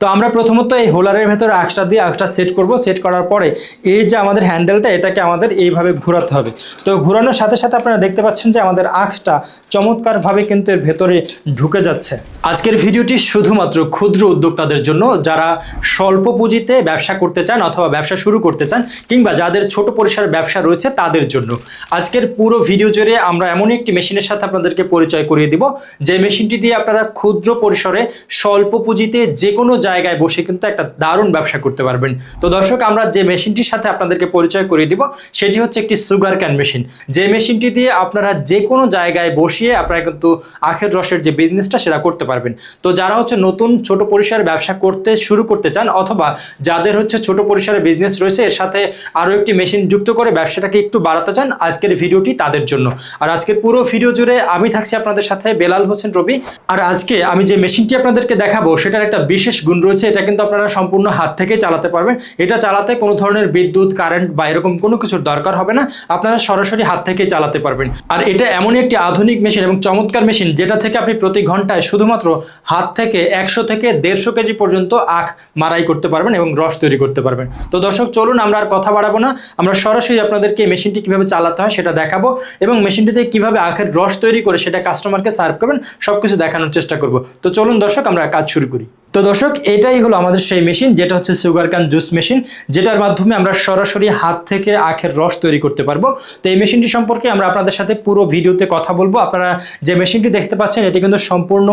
তো আমরা প্রথমত এই হোলারের ভেতরে আঁকটা দিয়ে আঁকটা সেট করব। সেট করার পরে এই যে আমাদের হ্যান্ডেলটা এটাকে আমাদের এইভাবে ঘোরাতে হবে। তো ঘোরানোর সাথে সাথে আপনারা দেখতে পাচ্ছেন যে আমাদের আঁকটা চমৎকারভাবে কিন্তু এর ভেতরে ঢুকে যাচ্ছে। আজকের ভিডিওটি শুধুমাত্র ক্ষুদ্র উদ্যোক্তাদের জন্য। যারা স্বল্প পুঁজিতে ব্যবসা করতে চান অথবা ব্যবসা শুরু করতে চান কিংবা যাদের ছোট পরিসরের ব্যবসা রয়েছে তাদের জন্য। আজকের পুরো ভিডিও জুড়ে আমরা এমন একটি মেশিনের সাথে আপনাদেরকে পরিচয় করিয়ে দিব। যে মেশিনটি দিয়ে আপনারা ক্ষুদ্র পরিসরে স্বল্প পুঁজিতে যে কোনো জায়গায় বসে কিন্তু একটা দারুণ ব্যবসা করতে পারবেন। তো দর্শক, আমরা যে মেশিনটির সাথে আপনাদেরকে পরিচয় করিয়ে দিব, সেটি হচ্ছে একটি সুগার ক্যান মেশিন। যে মেশিনটি দিয়ে আপনারা যে কোনো জায়গায় বসিয়ে আপনারা কিন্তু আখের রসের যে বিজনেসটা সেটা করতে পারবেন। তো যারা হচ্ছে নতুন ছোট পরিসরে ব্যবসা করতে শুরু করতে চান, অথবা যাদের হচ্ছে ছোট পরিসরে বিজনেস রয়েছে, এর সাথে আরও একটি মেশিন যুক্ত করে ব্যবসাটাকে একটু বাড়াতে চান, আজকের ভিডিওটি তাদের জন্য। আর আজকের পুরো ভিডিও জুড়ে আমি থাকছি আপনাদের সাথে বেলাল হোসেন রবি। আর আজকে আমি যে মেশিনটি আপনাদেরকে দেখাবো, সেটার একটা বিশেষ গুণ রয়েছে, এটা কিন্তু আপনারা সম্পূর্ণ হাত থেকে চালাতে পারবেন। এটা চালাতে কোনো ধরনের বিদ্যুৎ, কারেন্ট বা এরকম কোনো কিছুর দরকার হবে না, আপনারা সরাসরি হাত থেকে চালাতে পারবেন। আর এটা এমনই একটি আধুনিক মেশিন এবং চমৎকার মেশিন, যেটা থেকে আপনি প্রতি ঘন্টায় শুধুমাত্র হাত থেকে একশো থেকে দেড়শো কেজি পর্যন্ত আখ মারাই করতে পারবেন এবং রস তৈরি করতে পারবেন। তো দর্শক, চলুন আমরা আর কথা বাড়াবো না। আমরা সরাসরি আপনাদেরকে মেশিনটি কীভাবে চালাতে হয় সেটা দেখাবো এবং মেশিনটিতে কীভাবে আখের রস তৈরি করে সেটা কাস্টমারকে সার্ভ করবেন সব কিছু দেখানোর চেষ্টা করব। তো চলুন দর্শক, আমরা কাজ শুরু করি। তো দর্শক, এটাই হলো আমাদের সেই মেশিন, যেটা হচ্ছে সুগার কান জুস মেশিন, যেটার মাধ্যমে আমরা সরাসরি হাত থেকে আখের রস তৈরি করতে পারব। তো এই মেশিনটি সম্পর্কে আমরা আপনাদের সাথে পুরো ভিডিওতে কথা বলব। আপনারা যে মেশিনটি দেখতে পাচ্ছেন, এটি কিন্তু সম্পূর্ণ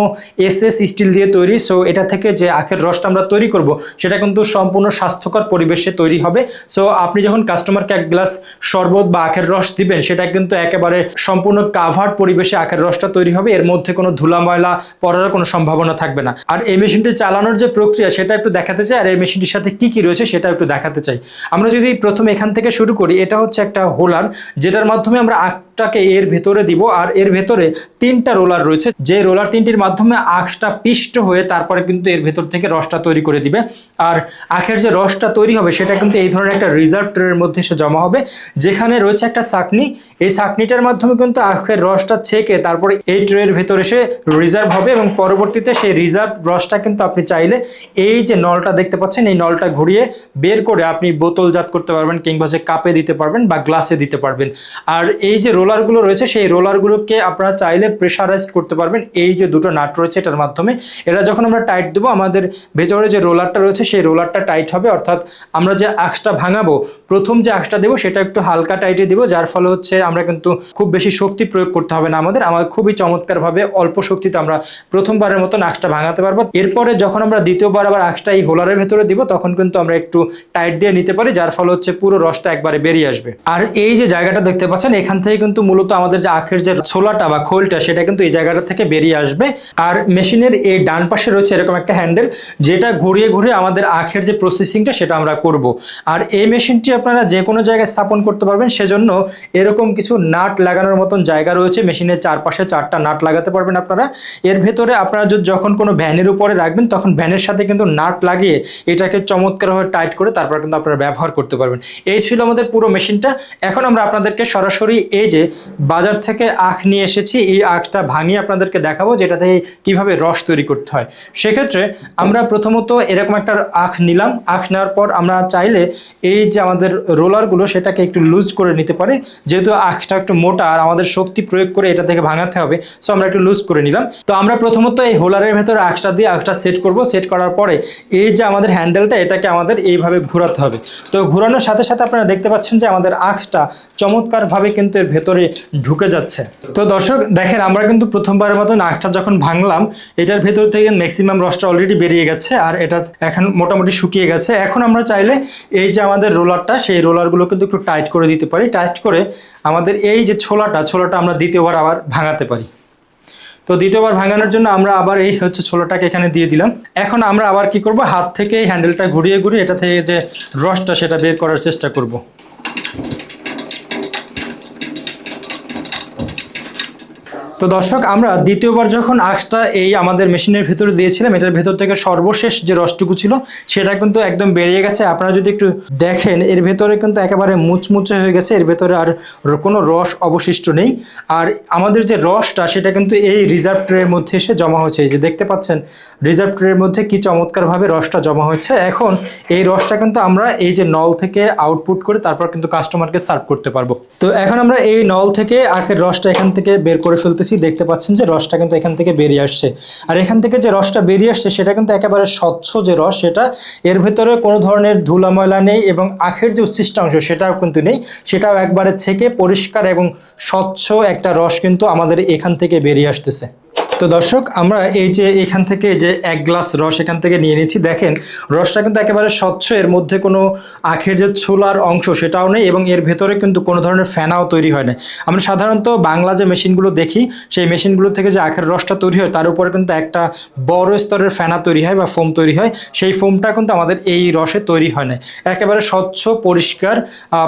এস এস স্টিল দিয়ে তৈরি। সো এটা থেকে যে আখের রসটা আমরা তৈরি করব, সেটা কিন্তু সম্পূর্ণ স্বাস্থ্যকর পরিবেশে তৈরি হবে। সো আপনি যখন কাস্টমারকে এক গ্লাস শরবত বা আখের রস দিবেন, সেটা কিন্তু একেবারে সম্পূর্ণ কাভার্ড পরিবেশে আখের রসটা তৈরি হবে। এর মধ্যে কোনো ধুলা ময়লা পড়ার কোনো সম্ভাবনা থাকবে না। আর এই মেশিনটি চালানোর যে প্রক্রিয়া, সেটা একটু দেখাতে চাই, আর এই মেশিনটির সাথে কি কি রয়েছে সেটা একটু দেখাতে চাই। আমরা যদি প্রথমে এখান থেকে শুরু করি, এটা হচ্ছে একটা হোলার যেটার মাধ্যমে আমরা আখটাকে এর ভেতরে দিব, আর এর ভেতরে তিনটা রোলার রয়েছে। যে রোলার তিনটির মাধ্যমে আখটা পিষ্ট হয়ে তারপরে কিন্তু এর ভেতর থেকে রসটা তৈরি করে দিবে। আর আখের যে রসটা তৈরি হবে, সেটা কিন্তু এই ধরনের একটা রিজার্ভ ট্রের মধ্যে এসে জমা হবে, যেখানে রয়েছে একটা চাকনি। এই চাকনিটার মাধ্যমে কিন্তু আখের রসটা ছেঁকে তারপরে এই ট্রের ভেতর এসে রিজার্ভ হবে এবং পরবর্তীতে সেই রিজার্ভ রসটা কিন্তু আপনি চাইলে এই যে নলটা দেখতে পাচ্ছেন, এই নলটা ঘুরিয়ে বের করে আপনি বোতলজাত করতে পারবেন কিংবা যে কাপে দিতে পারবেন বা গ্লাসে দিতে পারবেন। আর এই যে রোলারগুলো রয়েছে, সেই রোলারগুলোকে আপনারা চাইলে প্রেশারাইজড করতে পারবেন। এই যে দুটো নাট রয়েছে এটার মাধ্যমে, এরা যখন আমরা টাইট দেবো, আমাদের ভেতরে যে রোলারটা রয়েছে, সেই রোলারটা টাইট হবে। অর্থাৎ আমরা যে আঁশটা ভাঙাবো, প্রথম যে আঁশটা দেবো, সেটা একটু হালকা টাইটে দিব, যার ফলে হচ্ছে আমরা কিন্তু খুব বেশি শক্তি প্রয়োগ করতে হবে না আমাদের। আমার খুবই চমৎকারভাবে অল্প শক্তিতে আমরা প্রথমবারের মতো আঁশটা ভাঙাতে পারব। এরপরে যখন আমরা দ্বিতীয়বার আবার আঁশটা এই হোলারের ভেতরে দিব, তখন কিন্তু আমরা একটু টাইট দিয়ে নিতে পারি, যার ফলে হচ্ছে পুরো রসটা একবারে বেরিয়ে আসবে। আর এই যে জায়গাটা দেখতে পাচ্ছেন, এখান থেকে কিন্তু মূলত আমাদের যে আখের যে ছোলাটা বা খোলটা, সেটা কিন্তু এই জায়গাটা থেকে বেরিয়ে আসবে। আর মেশিনের এই ডান পাশে রয়েছে এরকম একটা হ্যান্ডেল যেটা ঘুরিয়ে ঘুরিয়ে আমাদের আখের যে প্রসেসিংটা সেটা আমরা করব। আর এই মেশিনটি আপনারা যে কোনো জায়গায় স্থাপন করতে পারবেন, সেজন্য এরকম কিছু নাট লাগানোর মতন জায়গা রয়েছে, মেশিনের চারপাশে চারটা নাট লাগাতে পারবেন আপনারা। এর ভেতরে আপনারা যখন কোনো ভ্যানের উপরে রাখবেন, তখন ভ্যানের সাথে কিন্তু নাট লাগিয়ে এটাকে চমৎকারভাবে টাইট করে তারপর কিন্তু আপনারা ব্যবহার করতে পারবেন। এই ছিল আমাদের পুরো মেশিনটা। এখন আমরা আপনাদেরকে সরাসরি এই যে বাজার থেকে আখ নিয়ে এসেছি, এই আখটা ভাঙিয়ে আপনাদেরকে দেখাবো যেটা থেকে কীভাবে রস তৈরি করতে হয়। সেক্ষেত্রে আমরা প্রথমত এরকম একটা আখ নিলাম। আখ নেওয়ার পর আমরা চাইলে এই যে আমাদের রোলারগুলো সেটাকে একটু লুজ করে নিতে পারি। যেহেতু আখটা একটু মোটা আর আমাদের শক্তি প্রয়োগ করে এটা থেকে ভাঙাতে হবে সো আমরা একটু লুজ করে নিলাম। তো আমরা প্রথমত এই হোলারের ভেতরে আখটা দিয়ে আখটা সেট করব সেট করার পরে এই যে আমাদের হ্যান্ডেলটা এটাকে আমাদের এইভাবে ঘোরাতে হবে। তো ঘোরানোর সাথে সাথে আপনারা দেখতে পাচ্ছেন যে আমাদের আখটা চমৎকারভাবে কিন্তু এর ভেতরে ঢুকে যাচ্ছে। তো দর্শক, দেখেন আমরা কিন্তু প্রথমবারের মতন আখটা যখন ভাঙলাম, এটার ভেতর থেকে ম্যাক্সিমাম রসটা অলরেডি বেরিয়ে গেছে আর এটা এখন মোটামুটি শুকিয়ে গেছে। এখন আমরা চাইলে এই যে আমাদের রোলারটা, সেই রোলারগুলো কিন্তু একটু টাইট করে দিতে পারি। টাইট করে আমাদের এই যে ছোলাটা ছোলাটা আমরা দ্বিতীয়বার আবার ভাঙাতে পারি। তো দ্বিতীয়বার ভাঙানোর জন্য আমরা আবার এই হচ্ছে ছোলাটাকে এখানে দিয়ে দিলাম। এখন আমরা আবার কি করব? হাত থেকে এই হ্যান্ডেলটা ঘুরিয়ে ঘুরিয়ে এটা থেকে যে রসটা সেটা বের করার চেষ্টা করব। তো দর্শক, আমরা দ্বিতীয়বার যখন আখটা এই আমাদের মেশিনের ভেতরে দিয়েছিলাম, এটার ভেতর থেকে সর্বশেষ যে রসটুকু ছিল, সেটা কিন্তু একদম বেরিয়ে গেছে। আপনারা যদি একটু দেখেন, এর ভেতরে কিন্তু একেবারে মুচমুচে হয়ে গেছে, এর ভেতরে আর কোনো রস অবশিষ্ট নেই। আর আমাদের যে রসটা, সেটা কিন্তু এই রিজার্ভ ট্রের মধ্যে এসে জমা হয়েছে। এই যে দেখতে পাচ্ছেন, রিজার্ভ ট্রের মধ্যে কি চমৎকারভাবে রসটা জমা হয়েছে। এখন এই রসটা কিন্তু আমরা এই যে নল থেকে আউটপুট করে তারপর কিন্তু কাস্টমারকে সার্ভ করতে পারব। তো এখন আমরা এই নল থেকে আখের রসটা এখান থেকে বের করে ফেলতেছি। দেখতে পাচ্ছেন যে রসটা কিন্তু এখান থেকে বেরিয়ে আসছে। আর এখান থেকে যে রসটা বেরিয়ে আসছে, সেটা কিন্তু একেবারে স্বচ্ছ যে রস, সেটা এর ভেতরে কোনো ধরনের ধুলা ময়লা নেই এবং আখের যে উচ্ছিষ্ট অংশ, সেটাও কিন্তু নেই। সেটাও একবারে ছেকে পরিষ্কার এবং স্বচ্ছ একটা রস কিন্তু আমাদের এখান থেকে বেরিয়ে আসতেছে। তো দর্শক, আমরা এই যে এখান থেকে যে এক গ্লাস রস এখান থেকে নিয়ে নিয়েছি, দেখেন রসটা কিন্তু একেবারে স্বচ্ছ, এর মধ্যে কোনো আখের যে ছোলার অংশ সেটাও নেই এবং এর ভেতরে কিন্তু কোনো ধরনের ফেনাও তৈরি হয় না। আমরা সাধারণত বাংলা যে মেশিনগুলো দেখি, সেই মেশিনগুলো থেকে যে আখের রসটা তৈরি হয়, তার উপরে কিন্তু একটা বড় স্তরের ফেনা তৈরি হয় বা ফোম তৈরি হয়, সেই ফোমটা কিন্তু আমাদের এই রসে তৈরি হয় না। একেবারে স্বচ্ছ, পরিষ্কার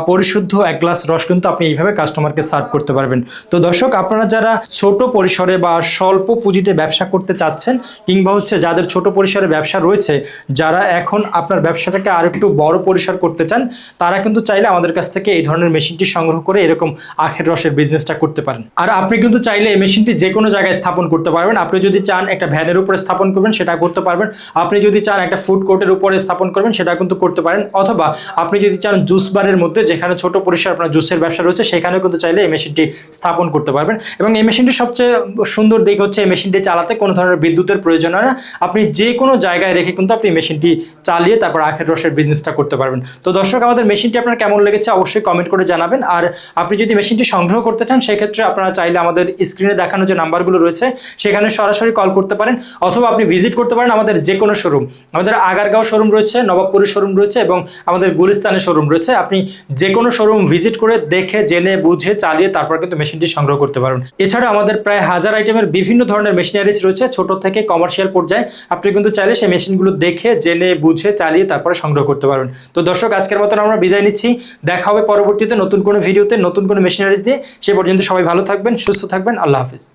পরিশুদ্ধ এক গ্লাস রস কিন্তু আপনি এইভাবে কাস্টমারকে সার্ভ করতে পারবেন। তো দর্শক, আপনারা যারা ছোট পরিসরে বা স্বল্প পুঁজিতে ব্যবসা করতে চাচ্ছেন কিংবা হচ্ছে যাদের ছোট পরিসরে ব্যবসা রয়েছে, যারা এখন আপনার ব্যবসাটাকে আর একটু বড় পরিসর করতে চান, তারা কিন্তু চাইলে আমাদের কাছ থেকে এই ধরনের মেশিনটি সংগ্রহ করে এরকম আখের রসের বিজনেসটা করতে পারেন। আর আপনি কিন্তু চাইলে এই মেশিনটি যে কোনো জায়গায় স্থাপন করতে পারবেন। আপনি যদি চান একটা ভ্যানের উপরে স্থাপন করবেন, সেটা করতে পারবেন। আপনি যদি চান একটা ফুড কোর্টের উপরে স্থাপন করবেন, সেটা কিন্তু করতে পারেন। অথবা আপনি যদি চান জুস বারের মধ্যে, যেখানে ছোট পরিসর আপনার জুসের ব্যবসা রয়েছে, সেখানেও কিন্তু চাইলে এই মেশিনটি স্থাপন করতে পারবেন। এবং এই মেশিনটির সবচেয়ে সুন্দর দিক হচ্ছে এই মেশিনটি চালাতে কোনো ধরনের বিদ্যুতের প্রয়োজন হয় না। আপনি যে কোনো জায়গায় রেখে কিন্তু আপনি মেশিনটি চালিয়ে তারপর আখের রসের বিজনেসটা করতে পারবেন। তো দর্শক, আমাদের মেশিনটি আপনার কেমন লেগেছে অবশ্যই কমেন্ট করে জানাবেন। আর আপনি যদি মেশিনটি সংগ্রহ করতে চান, সেক্ষেত্রে আপনারা চাইলে আমাদের স্ক্রিনে দেখানো যে নাম্বারগুলো রয়েছে, সেখানে সরাসরি কল করতে পারেন অথবা আপনি ভিজিট করতে পারেন আমাদের যে কোনো শোরুম আমাদের আগারগাঁও শোরুম রয়েছে, নবাবপুরের শোরুম রয়েছে এবং আমাদের গুলিস্তানের শোরুম রয়েছে। আপনি যে কোনো শোরুম ভিজিট করে দেখে, জেনে, বুঝে, চালিয়ে তারপর কিন্তু মেশিনটি সংগ্রহ করতে পারবেন। এছাড়া আমাদের প্রায় হাজার আইটেমের বিভিন্ন ধরনের মেশিনারিজ রয়েছে, ছোট থেকে কমার্শিয়াল পর্যায়ে। আপনি কিন্তু চাইলে সেই মেশিনগুলো দেখে, জেনে, বুঝে, চালিয়ে তারপরে সংগ্রহ করতে পারবেন। তো দর্শক, আজকের মতন আমরা বিদায় নিচ্ছি। দেখা হবে পরবর্তীতে নতুন কোনো ভিডিওতে নতুন কোনো মেশিনারিজ দিয়ে। সে পর্যন্ত সবাই ভালো থাকবেন, সুস্থ থাকবেন। আল্লাহ হাফিজ।